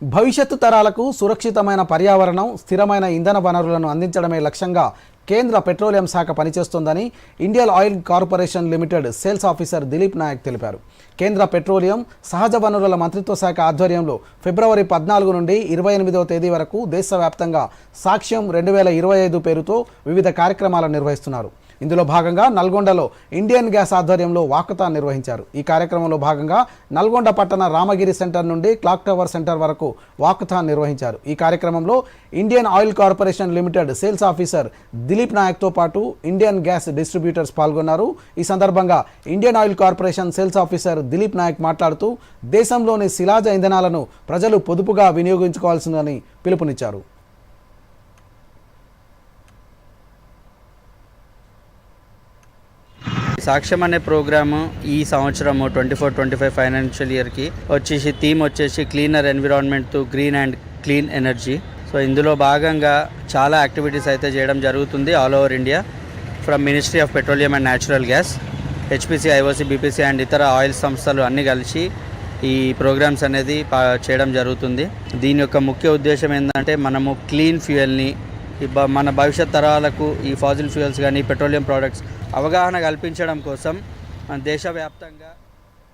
భవిష్యత్తు తరాలకు సురక్షితమైన పర్యావరణం స్థిరమైన ఇంధన వనరులను అందించడమే లక్ష్యంగా కేంద్ర పెట్రోలియం శాఖ పనిచేస్తోందని Indian oil corporation limited sales officer Dilip Naik తెలిపారు. కేంద్ర పెట్రోలియం సహజ వనరుల మంత్రిత్వ శాఖ ఆధ్వర్యంలో ఫిబ్రవరి పద్నాలుగు నుండి ఇరవై ఎనిమిదవ తేదీ వరకు దేశవ్యాప్తంగా సాక్ష్యం రెండు వేల ఇరవై ఐదు పేరుతో వివిధ కార్యక్రమాలు నిర్వహిస్తున్నారు. ఇందులో భాగంగా నల్గొండలో ఇండియన్ గ్యాస్ ఆధ్వర్యంలో వాకథాన్ నిర్వహించారు. ఈ కార్యక్రమంలో భాగంగా నల్గొండ పట్టణ రామగిరి సెంటర్ నుండి క్లాక్ టవర్ సెంటర్ వరకు వాకథాన్ నిర్వహించారు. ఈ కార్యక్రమంలో Indian oil corporation limited sales officer Dilip Dilip నాయక్తో పాటు ఇండియన్ గ్యాస్ డిస్ట్రిబ్యూటర్స్ పాల్గొన్నారు. ఈ సందర్భంగా Indian oil corporation sales officer Dilip Nayak మాట్లాడుతూ దేశంలోని శిలాజ ఇంధనాలను ప్రజలు పొదుపుగా వినియోగించుకోవాల్సిందని పిలుపునిచ్చారు. సాక్ష్యం అనే ప్రోగ్రాము ఈ సంవత్సరము twenty four twenty five financial ఇయర్కి వచ్చేసి థీమ్ వచ్చేసి cleaner environment to green and clean energy. So ఇందులో భాగంగా చాలా యాక్టివిటీస్ అయితే చేయడం జరుగుతుంది all over India. From ministry of petroleum and natural gas HPC IOC BPC and ఇతర ఆయిల్ సంస్థలు అన్నీ కలిసి ఈ ప్రోగ్రామ్స్ అనేది పా- చేయడం జరుగుతుంది. దీని యొక్క ముఖ్య ఉద్దేశం ఏంటంటే మనము క్లీన్ ఫ్యూయల్ని మన భవిష్యత్ తరాలకు ఈ ఫాజిల్ ఫ్యూయల్స్ కానీ పెట్రోలియం ప్రోడక్ట్స్ అవగాహన కల్పించడం కోసం మన దేశవ్యాప్తంగా